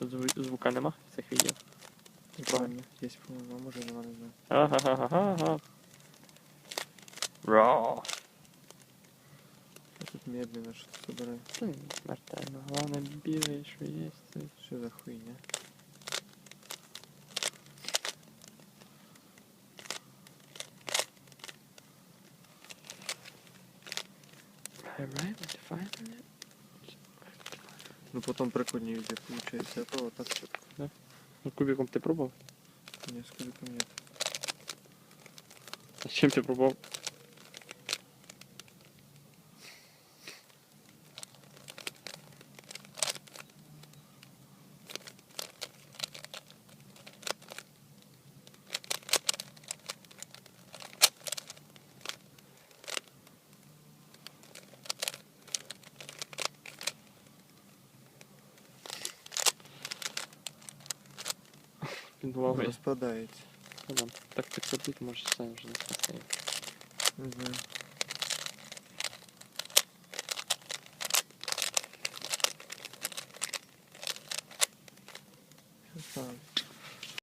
Тут зву- звука нема цих відео. Правильно. Є, по-моєму, а може нема, не знаю. Ага-га-га-га. Ра. Я тут медленно что-то собираю. Та ні, Смертельно. Головне бігає, що є. Це... Что за хуйня? Alright, finally. Ну потом прикольнее видео получается. А то вот так четко. Ну, кубиком ти пробував? Не, с кубиком нет. А з чим ти пробував? Він голови. Распадается. Ну, да. Так підсадити, може сам вже не спасає. Не знаю. Красавец.